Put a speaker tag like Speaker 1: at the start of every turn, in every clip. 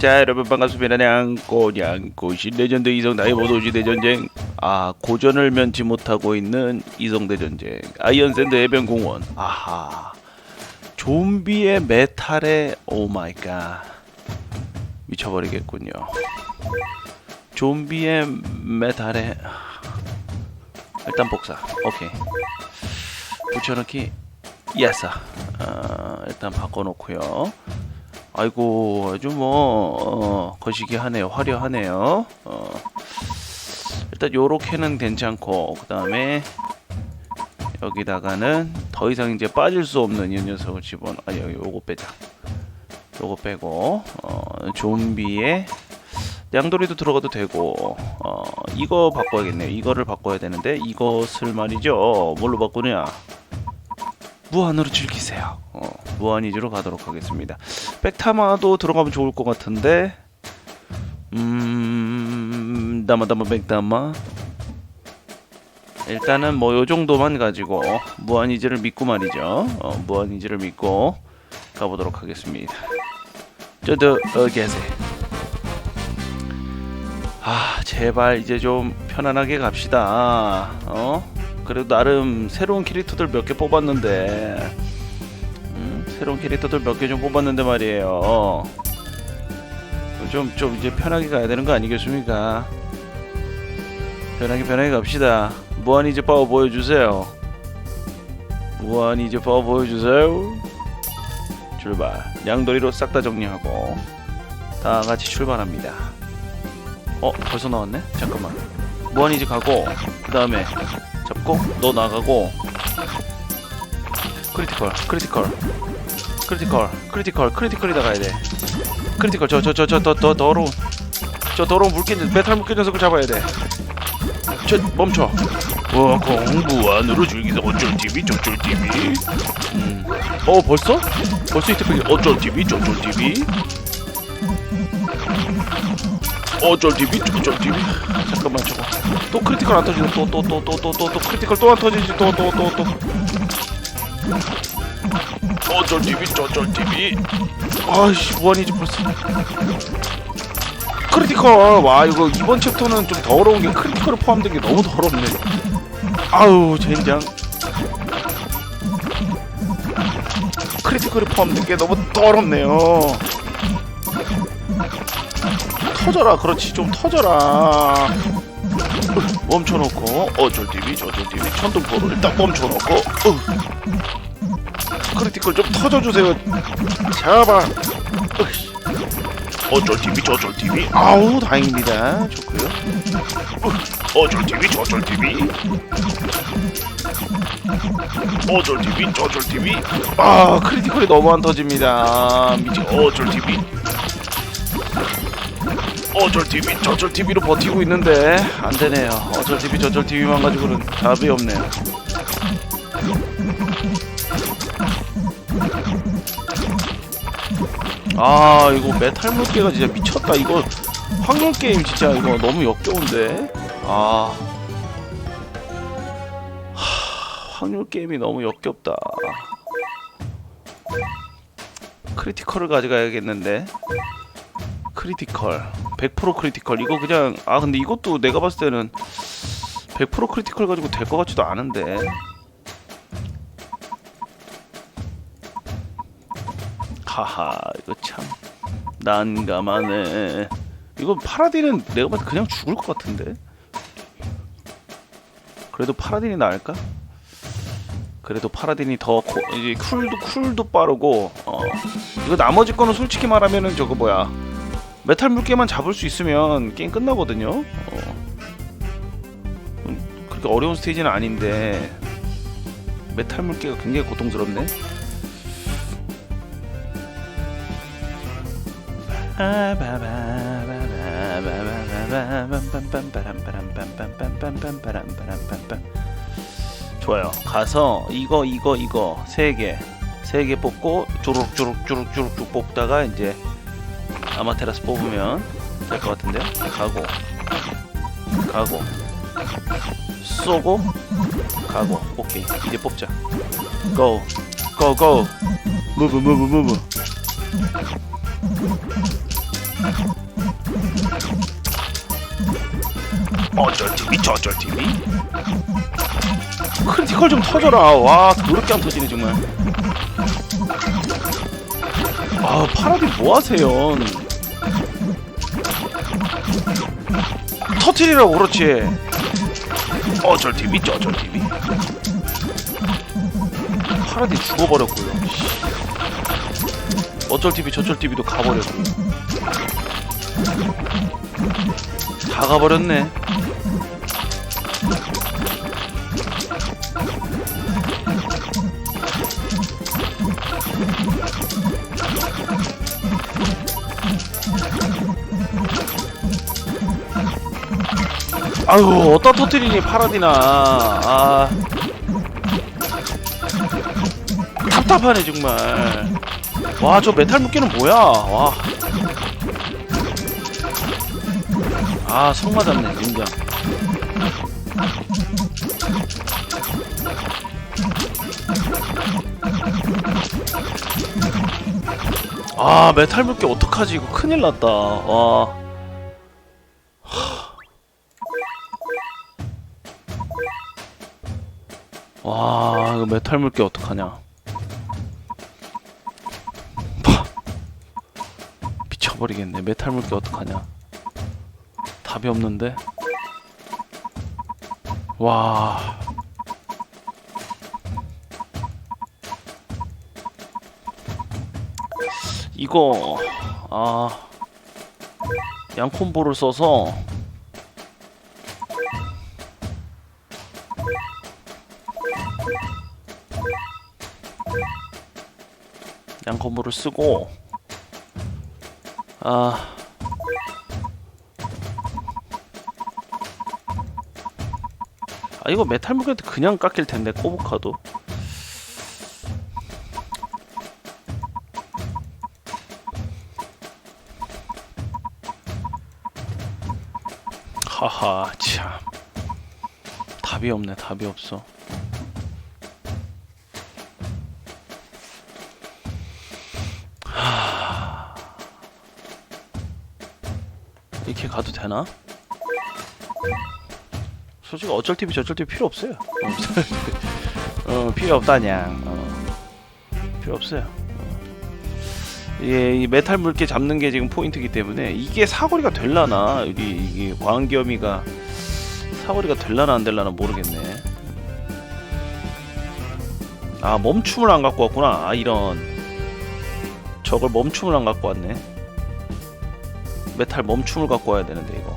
Speaker 1: 자 여러분 반갑습니다. 냥꼬 냥꼬 신레전드 이성 다이버도시 대 전쟁. 아 고전을 면치 못하고 있는 이성 대 전쟁. 아이언샌드 해변 공원. 아하. 좀비의 메탈에 오마이갓 미쳐버리겠군요. 좀비의 메탈에. 일단 복사. 오케이. 붙여넣기. 예스 아, 일단 바꿔놓고요 아이고 아주 뭐 어, 거시기 하네요. 화려하네요. 어, 일단 요렇게는 괜찮고 그 다음에 여기다가는 더 이상 이제 빠질 수 없는 이 녀석을 집어넣 아니 여기 요거 빼자. 요거 빼고 어, 좀비에 양돌이도 들어가도 되고 어, 이거 바꿔야겠네요. 이거를 바꿔야 되는데 이것을 말이죠. 뭘로 바꾸냐? 무한으로 즐기세요. 어, 무한이즈로 가도록 하겠습니다. 백타마도 들어가면 좋을 것 같은데. 음 다마다마 백타마. 일단은 뭐 요 정도만 가지고 무한이즈를 믿고 말이죠. 어, 무한이즈를 믿고 가보도록 하겠습니다. 저도 어 계세 아 제발 이제 좀 편안하게 갑시다. 어? 그래도 나름 새로운 캐릭터들 몇 개 뽑았는데. 음, 새로운 캐릭터들 몇 개 좀 뽑았는데 말이에요. 좀 좀 이제 편하게 가야 되는 거 아니겠습니까? 편하게 편하게 갑시다. 무한이즈 파워 보여주세요. 무한이즈 파워 보여주세요. 출발. 양돌이로 싹 다 정리하고 다 같이 출발합니다. 어 벌써 나왔네? 잠깐만. 무한이즈 가고 그 다음에 잡고 너 나가고. 크리티컬 크리티컬 크리티컬 크리티컬 크리티컬이다 가야 돼. 크리티컬 저 저 저저더 더러운 저 더러운 물개 메탈 물개 녀석을 잡아야 돼저 멈춰. 와 공부 안으로 즐기서 어쩔 TV 저쩔 TV 음. 어 벌써? 벌써 이때까지 어쩔 TV 저쩔 TV 어쩔 TV 저쩔 TV 잠깐만 저거. 또 크리티컬 안 터지네. 또또또 또 또 또 또 크리티컬 또 안 터지지. 또 또 또또 어쩔 TV 저쩔 TV 아이씨 무한이지 벌써. 크리티컬 와 이거 이번 챕터는 좀 더러운 게 크리티컬을 포함된 게 너무 더럽네. 아우 젠장. 크리티컬이 포함된 게 너무 더럽네요. 터져라 그렇지. 좀 터져라. 멈춰놓고 어쩔 TV 저쩔 TV 천둥포로 일단 멈춰놓고 어. 크리티컬 좀 터져주세요. 잡아. 으이씨. 어쩔 TV 저쩔 TV. 아우 다행입니다. 좋고요. 어, 어쩔 TV 저쩔 TV. 어쩔 TV 저쩔 TV. 아 크리티컬이 너무 안 터집니다. 미치 어쩔 TV. 어쩔 TV 저쩔 TV로 버티고 있는데 안 되네요. 어쩔 TV 저쩔 TV만 가지고는 답이 없네요. 아 이거 메탈 물개가 진짜 미쳤다. 이거 확률 게임 진짜 이거 너무 역겨운데. 아 하, 확률 게임이 너무 역겹다. 크리티컬을 가져가야겠는데. 크리티컬 100% 크리티컬 이거 그냥 아 근데 이것도 내가 봤을 때는 100% 크리티컬 가지고 될 것 같지도 않은데 하하 이거 참 난감하네 이거 파라딘은 내가 때 그냥 죽을 것 같은데 그래도 파라딘이 나을까? 그래도 파라딘이 더 고, 이제 쿨도 쿨도 빠르고 어 이거 나머지 거는 솔직히 말하면은 저거 뭐야 메탈 물개만 잡을 수 있으면 게임 끝나거든요. 어. 음, 그렇게 어려운 스테이지는 아닌데 메탈 물개가 굉장히 고통스럽네. 좋아요. 가서 이거 이거 이거 세 개, 세 개 뽑고 주룩 주룩 주룩 주룩 뽑다가 이제 아마테라스 뽑으면 될 것 같은데 가고 가고 쏘고 가고. 오케이. 이제 뽑자. 고 고 고. 무브 무브 무브 어쩔 TV 저쩔 TV 크리티컬 좀 터져라. 와 더럽게 안 터지네 정말. 아 파라디 뭐하세요? 터트리라고 그렇지. 어쩔 TV 저쩔 TV 파라디 죽어버렸고요. 씨. 어쩔 TV 저쩔 TV도 가버렸고 다 가버렸네. 아유 어디다 터트리니 파라디나. 아. 답답하네 정말 와 저 메탈 묶기는 뭐야? 와. 아 성 맞았네 인정 아 메탈 묶기 어떡하지? 이거 큰일 났다. 와. 와 이거 메탈 물게 어떡하냐 버리겠네. 메탈 물게 어떡하냐. 답이 없는데? 와. 이거 아 양콤보를 써서 양콤보를 쓰고 아. 아 이거 메탈 무게도 그냥 깎일 텐데 꼬부카도. 하하 참. 답이 없네 답이 없어 이렇게 가도 되나? 솔직히 어쩔 TV 저쩔 TV 필요 없어요. 어 필요 없다냐. 어, 필요 없어요. 어. 예, 이 메탈 물개 잡는 게 지금 포인트이기 때문에 이게 사거리가 될라나 우리 이게 광겸이가 사거리가 될라나 안 될라나 모르겠네. 아 멈춤을 안 갖고 왔구나. 아 이런 저걸 멈춤을 안 갖고 왔네. 메탈 멈춤을 갖고 와야 되는데 이거.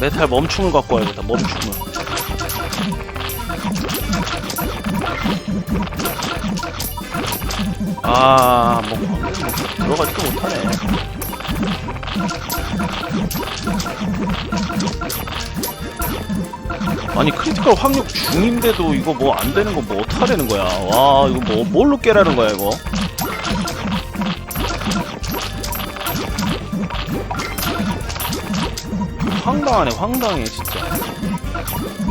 Speaker 1: 메탈 멈춤을 갖고 와야겠다 멈춤을 아, 뭐, 뭐 들어가지도 못하네. 아니 크리티컬 확률 중인데도 이거 뭐 안 되는 거뭐 되는 거야? 와 이거 뭐 뭘로 깨라는 거야 이거? 황당하네 황당해 진짜.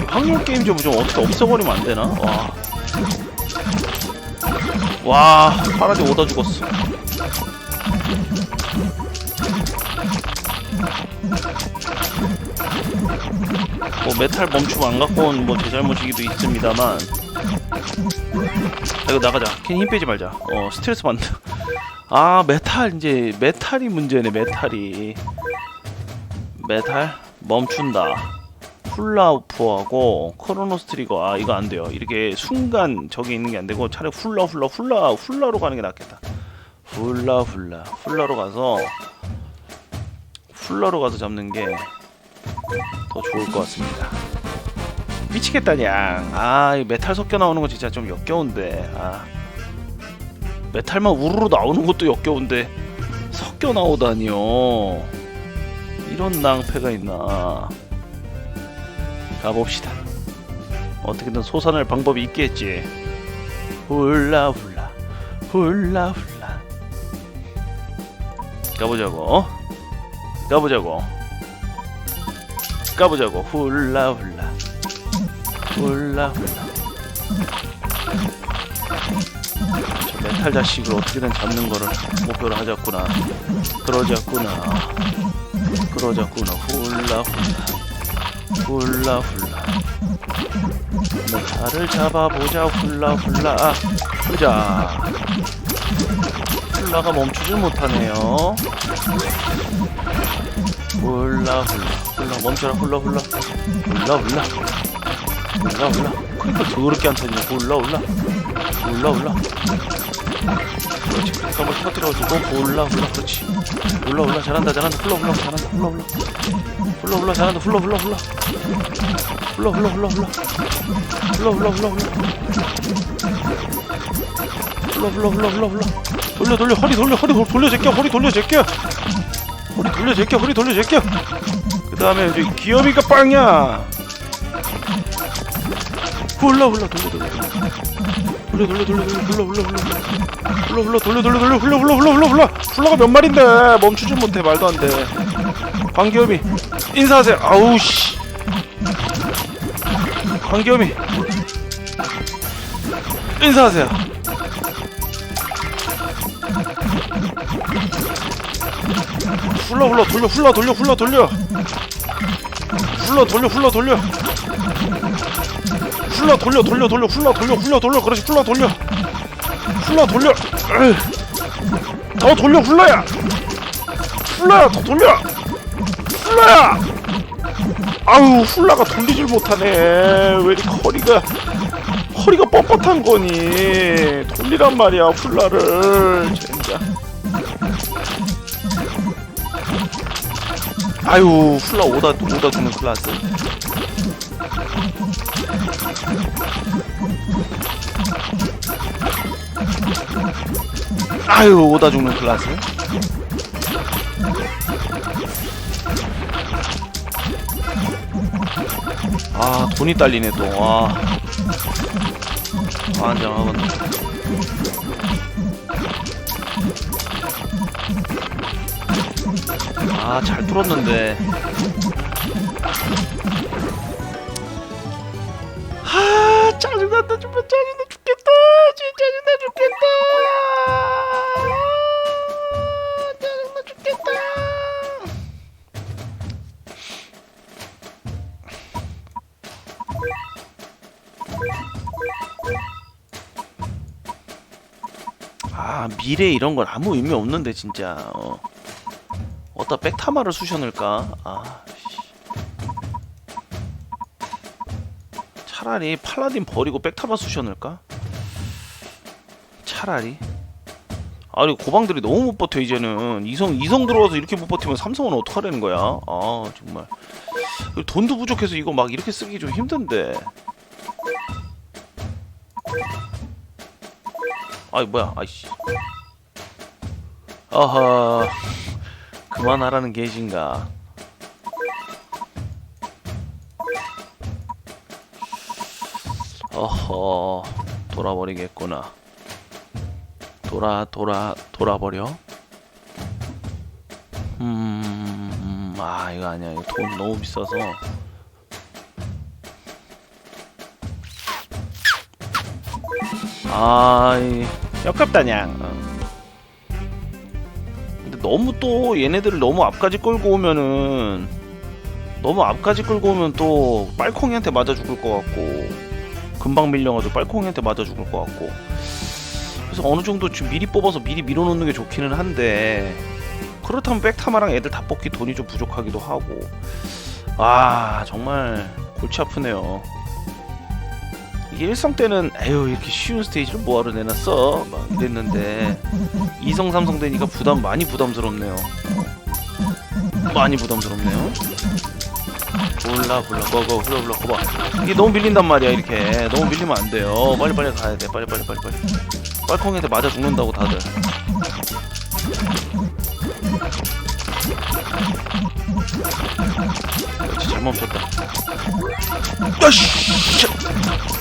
Speaker 1: 확률 게임 좀좀 어떻게 없애버리면 안 되나? 와. 와 파라디 오다 죽었어. 뭐 메탈 멈춤 안 갖고 온 뭐 제 잘못이기도 있습니다만 야, 이거 나가자 괜히 힘 빼지 말자 어 스트레스 받는다 아 메탈 이제 메탈이 문제네 메탈이 메탈 멈춘다 훌라우프하고 크로노스 트리거 아 이거 안 돼요 이렇게 순간 저기 있는 게 안 되고 차라리 훌라 훌라 훌라 훌라로 가는 게 낫겠다 훌라 훌라 훌라로 가서 훌라로 가서 잡는 게 더 좋을 것 같습니다. 미치겠다냥. 아, 이 메탈 섞여 나오는 거 진짜 좀 역겨운데. 아. 메탈만 우르르 나오는 것도 역겨운데 섞여 나오다니요. 이런 낭패가 있나. 가봅시다. 어떻게든 솟아날 방법이 있겠지. 훌라 훌라 훌라 훌라. 가보자고. 가보자고. 가보자고. 훌라 훌라 훌라 훌라. 저 메탈 자식을 어떻게든 잡는 거를 목표로 하자꾸나. 그러자꾸나. 그러자꾸나. 훌라 훌라. 메탈을 잡아보자. 훌라. 보자. 훌라가 멈추질 못하네요. 훌라. 훌라 멈춰라. 훌라. 훌라 훌라. 그러니까 더럽게 안 터지네. 훌라 훌라. 훌라. 그러니까 한번 터뜨려주고 훌라 훌라. 그렇지. 훌라 훌라 잘한다 잘한다. 훌라 훌라 잘한다. 훌라 훌라. 훌라 훌라 잘한다. 훌라 훌라. 훌라 훌라 훌라 훌라. 훌라 훌라 훌라 훌라. 훌라 훌라 훌라 훌라 훌라. 돌려 돌려 허리 돌려 허리 돌- 돌려 제껴 허리 돌려 제껴. 허리 돌려 제껴 허리 돌려 제껴. 그 다음에 우리 귀염이가 빵이야. 훌라 훌라 돌려 돌려 돌려 돌려 돌려 돌려 훌라 훌라 훌라 돌려 돌려 돌려 훌라 훌라 훌라 훌라 훌라 훌라가 몇 마리인데 멈추질 못해 말도 안 돼. 광기염이 인사하세요. 아우 씨. 광기염이 인사하세요. 훌라 훌라 돌려 훌라 돌려 훌라 돌려 훌라 돌려 훌라 돌려 훌라 돌려 돌려 돌려 훌라 돌려 훌라 돌려. 그렇지 훌라 돌려. 훌라 돌려. 더 돌려 훌라야. 훌라야 더 돌려. 훌라야. 아우 훌라가 돌리질 못하네. 왜 이렇게 허리가 허리가 뻣뻣한 거니? 돌리란 말이야 훌라를. 진짜 아유 훌라 오다 오다 두는 클라스 아유 오다 죽는 클라스. 아 돈이 딸리네 또와. 안장하겠네 아잘 뚫었는데. 아 짜증난다 정말 짜증 아 미래 이런 건 아무 의미 없는데 진짜. 어. 어디다 백타마를 쑤셔넣을까? 아 씨. 차라리 팔라딘 버리고 백타마 쑤셔넣을까? 차라리. 아니 고방들이 너무 못 버텨 이제는. 이성 이성 들어와서 이렇게 못 버티면 삼성은 어떡하라는 거야? 아 정말. 돈도 부족해서 이거 막 이렇게 쓰기 좀 힘든데 아이 뭐야 아이씨. 아하 그만하라는 게이신가. 어허 돌아버리겠구나. 돌아 돌아 돌아버려? 음, 아 이거 아니야. 이거 돈 너무 비싸서. 아이 역겹다냥. 어. 근데 너무 또 얘네들을 너무 앞까지 끌고 오면은 너무 앞까지 끌고 오면 또 빨콩이한테 맞아 죽을 것 같고 금방 밀려가지고 빨콩이한테 맞아 죽을 것 같고. 그래서 어느 정도 지금 미리 뽑아서 미리 밀어놓는 게 좋기는 한데 그렇다면 백타마랑 애들 다 뽑기 돈이 좀 부족하기도 하고. 아 정말 골치 아프네요 이게 일성 때는 에휴 이렇게 쉬운 스테이지를 뭐하러 내놨어? 막 이랬는데 이성 삼성 되니까 부담 많이 부담스럽네요. 많이 부담스럽네요. 몰라 몰라. 거거 흘러 흘러 거봐. 이게 너무 밀린단 말이야 이렇게. 너무 밀리면 안 돼요. 빨리 빨리 가야 돼. 빨리 빨리 빨리 빨리. 빨콩이한테 맞아 죽는다고 다들. 그렇지 잘 멈췄다. 아씨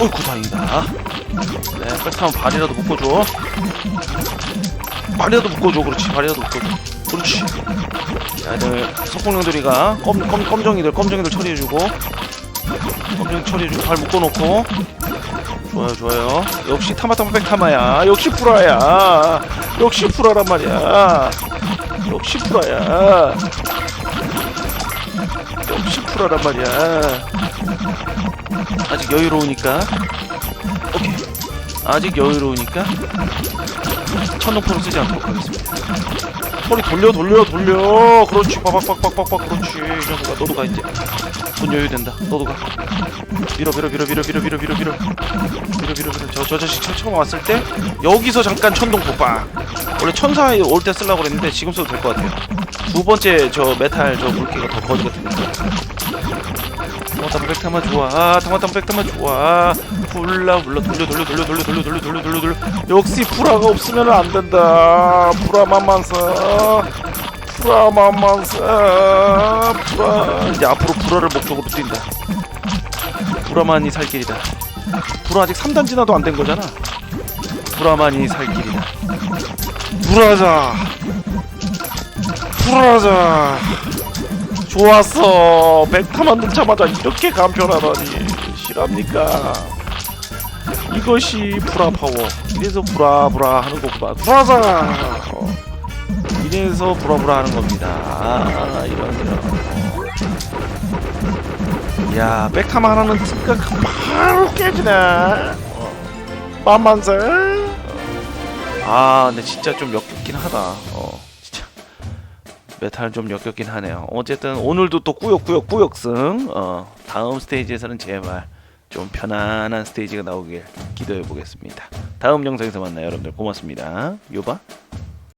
Speaker 1: 어이구 다행이다. 네 백타면 발이라도 묶어줘. 발이라도 묶어줘 그렇지. 발이라도 묶어줘. 그렇지. 자 이제 석공룡들이가 검정이들 검정이들 처리해주고 검정 처리해주고 발 묶어놓고. 좋아요 좋아요. 역시 타마타마 백타마야. 역시 프라야. 역시 프라란 말이야. 역시 프라야. 역시 프라란 말이야 아직 여유로우니까. 오케이. 아직 여유로우니까. 천둥포로 쓰지 않도록 하겠습니다. 허리 돌려 돌려 돌려. 그렇지. 빠박박박박박 그렇지. 이 녀석아 너도 가 이제. 돈 여유 된다. 너도 가. 밀어 밀어 밀어 밀어 밀어 밀어 밀어 밀어. 밀어 밀어 밀어. 저, 저 자식 처- 처음 왔을 때 여기서 잠깐 천둥 폭발. 원래 천사에 올 때 쓰려고 그랬는데 지금 써도 될 것 같아요. 두 번째 저 메탈 저 물기가 더 거지 같으니까 타마타마 백타마 좋아 아, 타마타마 백타마 좋아 훌라 훌라 돌려 돌려 돌려 돌려 돌려 돌려 돌려 돌려 돌려 역시 프라가 없으면 안 된다 프라만만 써 프라만만 써 프라 이제 앞으로 프라를 목적으로 뛴다 브라만이 살 길이다. 브라 아직 3단 지나도 안 된 거잖아. 브라만이 살 길이다. 브라자. 브라자. 좋았어. 백타만 넣자마자 이렇게 간편하다니. 실합니까? 이것이 브라 파워. 이래서 브라 브라 하는 거구나. 브라자. 어. 이래서 브라 브라 하는 겁니다. 아, 이런 이런. 야 백타마 하나는 생각 바로 깨지네 어. 만만세 아 근데 진짜 좀 역겹긴 하다 어 메탈 좀 역겹긴 하네요. 어쨌든 오늘도 또 꾸역꾸역 꾸역승 어 다음 스테이지에서는 제발 좀 편안한 스테이지가 나오길 기대해 보겠습니다. 다음 영상에서 만나요 여러분들. 고맙습니다. 요바